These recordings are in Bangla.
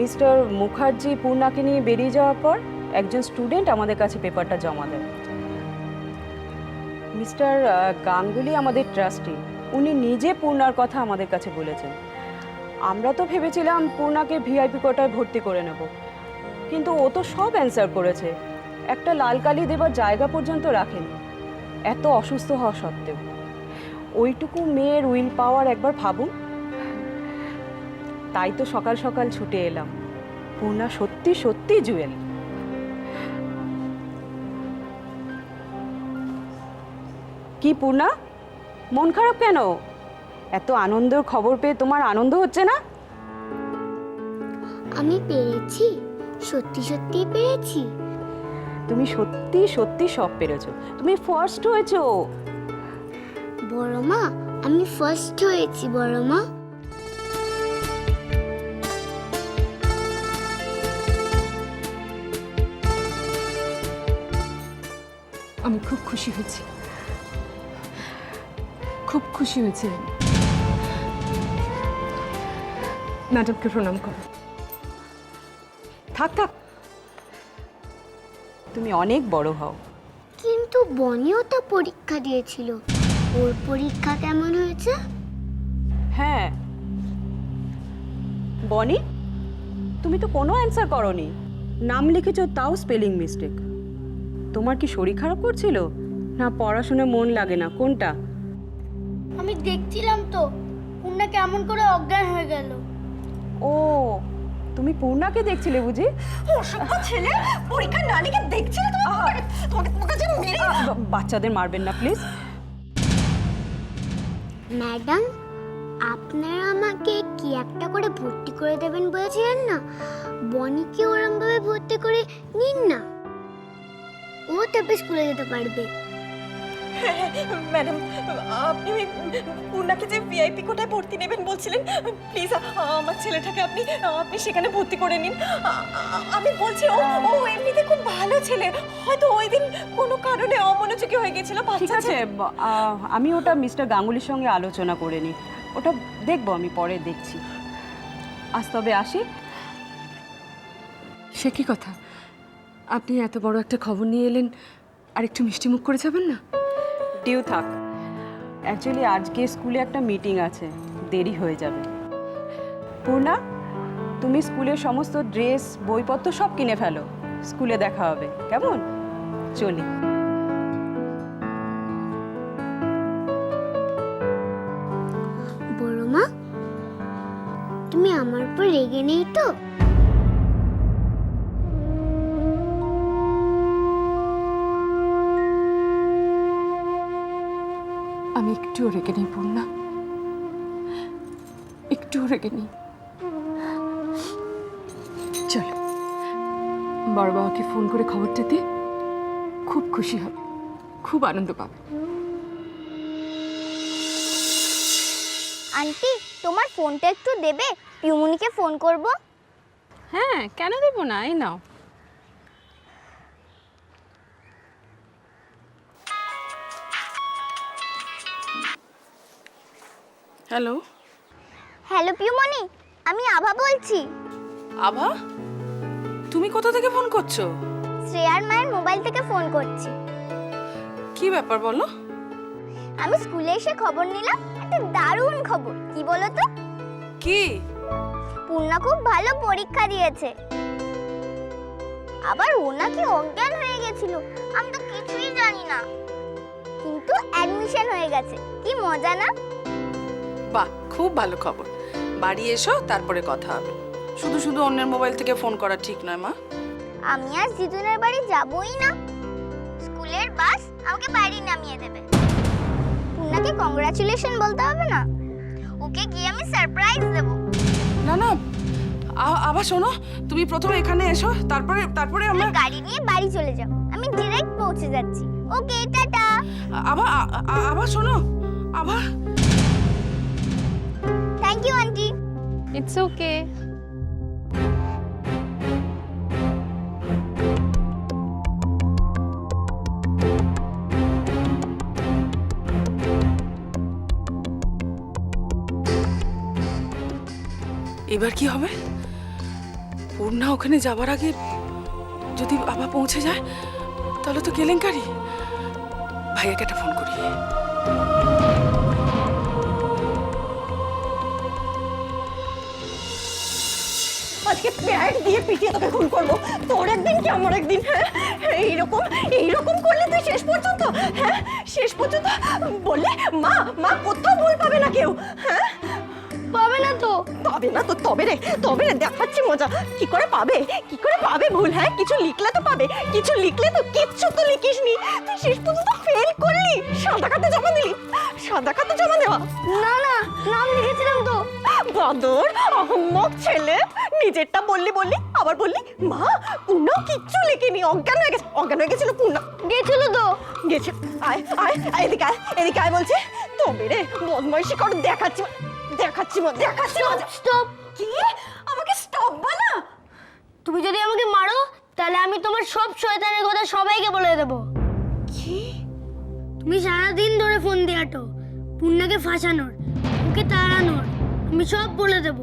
মিস্টার মুখার্জি পূর্ণাকে নিয়ে বেরিয়ে যাওয়ার পর একজন স্টুডেন্ট আমাদের কাছে পেপারটা জমা দেন মিস্টার গাঙ্গুলি আমাদের ট্রাস্টি। উনি নিজে পূর্ণার কথা আমাদের কাছে বলেছেন। আমরা তো ভেবেছিলাম পূর্ণাকে ভিআইপি কোটায় ভর্তি করে নেব। কিন্তু ও তো সব অ্যান্সার করেছে। একটা লাল কালি দেবার জায়গা পর্যন্ত রাখেনি। এত অসুস্থ হওয়া সত্ত্বেও। ওইটুকু মেয়ের উইল পাওয়ার একবার ভাবুন। তাই তো সকাল সকাল ছুটে এলাম। পূর্ণা সত্যি সত্যি জুয়েল। কি পূর্ণা মন খারাপ কেন? এত আনন্দের খবর পেয়ে তোমার আনন্দ হচ্ছে না? আমি পেরেছি সত্যি সত্যি পেরেছি তুমি সত্যি সত্যি সব পেরেছ। তুমি ফার্স্ট হয়েছো। বড় মা আমি ফার্স্ট হয়েছি বড় মা আমি খুব খুশি হয়েছি। খুব খুশি হয়েছি। আমি ম্যাডামকে প্রণাম করো। থাক থাক। তুমি অনেক বড় হও। কিন্তু বনিও তো পরীক্ষা দিয়েছিল। ওর পরীক্ষা কেমন হয়েছে? হ্যাঁ। বনি তুমি তো কোনো অ্যান্সার করনি। নাম লিখেছো তাও স্পেলিং মিস্টেক তোমার কি শরীর খারাপ করছিল? না পড়াশোনায় মন লাগে না কোনটা? আমি দেখছিলাম তো পূর্ণা কেমন করে অজ্ঞান হয়ে গেল। ও তুমি পূর্ণাকে দেখছিলে বুঝি? অসভ্য ছেলে! পরীক্ষা না লিখে দেখছিলে তুমি? তোমাকে তোমাকে তোমাকে যে মেরে বাচ্চাদের মারবেন না প্লিজ। ম্যাডাম আপনারা আমাকে কি একটা করে ভর্তি করে দেবেন বলেছিলেন না? বনিকে ওরমভাবে ভর্তি করে নিন না? ও তবে স্কুলে যেতে পারবে। ম্যাডাম আপনি ওই পূর্ণাকে যে ভিআইপি কোটায় ভর্তি নেবেন বলছিলেন প্লিজ আমার ছেলেটাকে আপনি আপনি সেখানে ভর্তি করে নিন। আমি বলছি ও ও এমনিতে খুব ভালো ছেলে। হয়তো ওই দিন কোনো কারণে অমনোযোগী হয়ে গেছিল ঠিক বাচ্চা আছে আমি ওটা মিস্টার গাঙ্গুলির সঙ্গে আলোচনা করে নিই। ওটা দেখব আমি পরে দেখছি। আজ তবে আসি। সে কি কথা? আপনি এত বড় একটা খবর নিয়ে এলেন আর একটু মিষ্টি মুখ করে যাবেন না? ডিউ থাক। অ্যাকচুয়ালি আজকে স্কুলে একটা মিটিং আছে দেরি হয়ে যাবে। পূর্ণা তুমি স্কুলের সমস্ত ড্রেস বইপত্র সব কিনে ফেলো। স্কুলে দেখা হবে কেমন? চলি। বড় মা তুমি আমার উপর রেগে নেই তো? একটুও রেগে নেই পূর্ণা। একটুও রেগে নেই। চলো বড় বাবাকে ফোন করে খবরটা দিয়ে খুব খুশি হবে খুব আনন্দ পাবে। আন্টি তোমার ফোনটা একটু দেবে? পিউমনিকে ফোন করব? হ্যাঁ কেন দেবো না? এই নাও। হ্যালো? হ্যালো পিউমনি আমি আভা বলছি। আভা? তুমি কোথা থেকে ফোন করছ? শ্রেয়ার মায়ের মোবাইল থেকে ফোন করছি। কি ব্যাপার বলো? আমি স্কুলে এসে খবর নিলাম একটা দারুণ খবর। কি বলো তো? কি? পূর্ণা খুব ভালো পরীক্ষা দিয়েছে। আবার ও নাকি অজ্ঞান হয়ে গেছিল আমি তো কিছুই জানি না। কিন্তু অ্যাডমিশন হয়ে গেছে কি মজা না? বাহ খুব ভালো খবর। বাড়ি এসো তারপরে কথা হবে। শুধু শুধু অন্যের মোবাইল থেকে ফোন করা ঠিক নয় মা। আমি আর জিতুনের বাড়ি যাবই না। স্কুলের বাস আমাকে বাড়ি নামিয়ে দেবে। পূর্ণাকে কংগ্রাচুলেশন বলতে হবে না? ওকে গিয়ে আমি সারপ্রাইজ দেব। না না আ- আবার শোনো তুমি প্রথমে এখানে এসো তারপরে তারপরে তুমি আমরা গাড়ি নিয়ে বাড়ি চলে যাও আমি ডিরেক্ট পৌঁছে যাচ্ছি। Okay tata. আবার আ- আ- আবার শোনো আবার thank you auntie it's okay এবার কি হবে? পূর্ণা ওখানে যাবার আগে যদি বাবা পৌঁছে যায় তাহলে তো কেলেঙ্কারি। ভাইয়াকে একটা ফোন করি। আজকে প্যাক দিয়ে পিটিয়ে তোকে খুন করব। তোর একদিন কি আমার একদিন হ্যাঁ? এইরকম এইরকম করলে তুই শেষ পর্যন্ত হ্যাঁ? শেষ পর্যন্ত বললে মা মা কোথাও ভুল পাবে না কেউ হ্যাঁ? পাবে না তো। পাবে না তো তবে রে তবে রে দেখাচ্ছি মজা। কি করে পাবে? কি করে পাবে ভুল হ্যাঁ? কিছু লিখলে তো পাবে কিছু লিখলে তো কিচ্ছু তো লিখিসনি। তুই শেষ পর্যন্ত ফেল করলি। সাদা খাতে জমা দিলি সাদা খাতে জমা দেওয়া। বাদর আহম্মক ছেলে। নিজেরটা বললি বললি আবার বললি মা পূর্ণাও কিচ্ছু লেখেনি অজ্ঞান হয়ে গেছে অজ্ঞান হয়ে গেছিল পূর্ণা। গেছিল তো। গেছে। আয় আয় আয় এদিকে আয় এদিকে আয় বলছে। তবে রে বদমাইশি কর দেখাচ্ছি দেখাচ্ছি মা, দেখাচ্ছি। স্টপ কি? আমাকে স্টপ বলা তুমি যদি আমাকে মারো তাহলে আমি তোমার সব শয়তানের কথা সবাইকে বলে দেব। কি? তুমি সারাদিন ধরে ফোন দিয়ে আটো পূর্ণাকে ফাঁসানোর। আমি সব বলে দেব।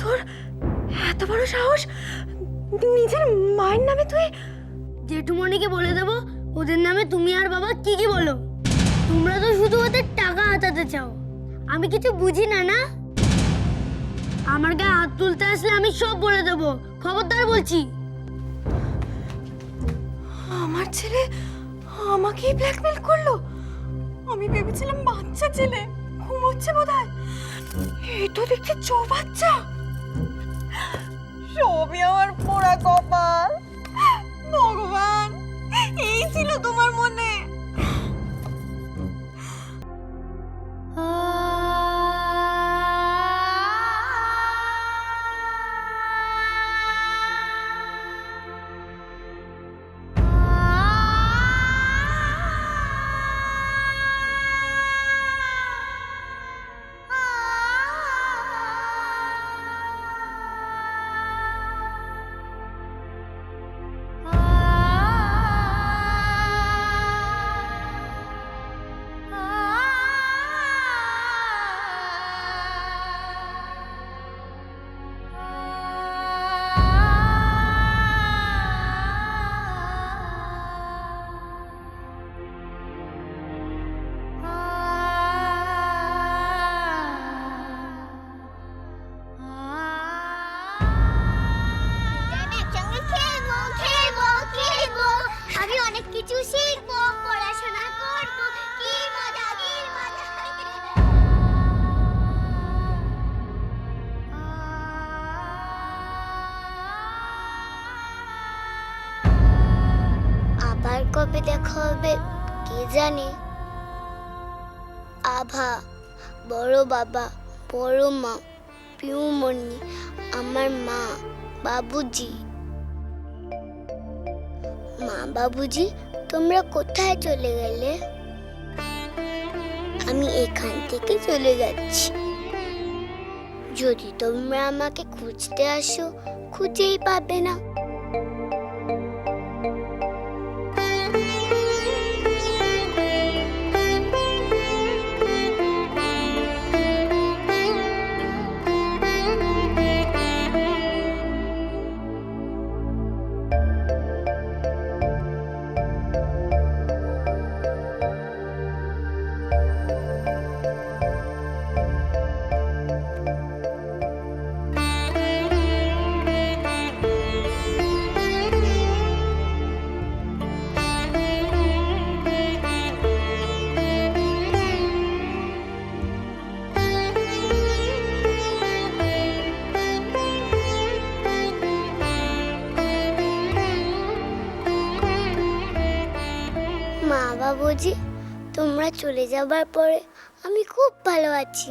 তোর এত বড় সাহস? নিজের মায়ের নামে তুই? জেঠুমণিকে বলে দেব ওদের নামে তুমি আর বাবা কি কি বলো। তোমরা তো শুধু ওদের টাকা হাতাতে চাও। আমি কিছু বুঝি না না? আমার গায়ে হাত তুলতে আসলে আমি সব বলে দেব। খবরদার বলছি। আমার ছেলে আমাকেই ব্ল্যাকমেল করল। আমি ভেবেছিলাম বাচ্চা ছেলে। ঘুমোচ্ছে বোধ হয় এই তো দেখছি চো বাচ্চা। সবই আমার পোড়া কপাল। কিছু শিখব পড়াশোনা করব, কি মজা কি মজা। আবার কবে দেখা হবে, কে জানে? আভা, বড় বাবা, বড় মা পিউমণি আমার মা, বাবুজি। মা, বাবুজি? তোমরা কোথায় চলে গেলে? আমি এখান থেকে চলে যাচ্ছি। যদি তোমরা আমাকে খুঁজতে আসো, খুঁজেই পাবে না। বাবুজি তোমরা চলে যাবার পরে আমি খুব ভালো আছি।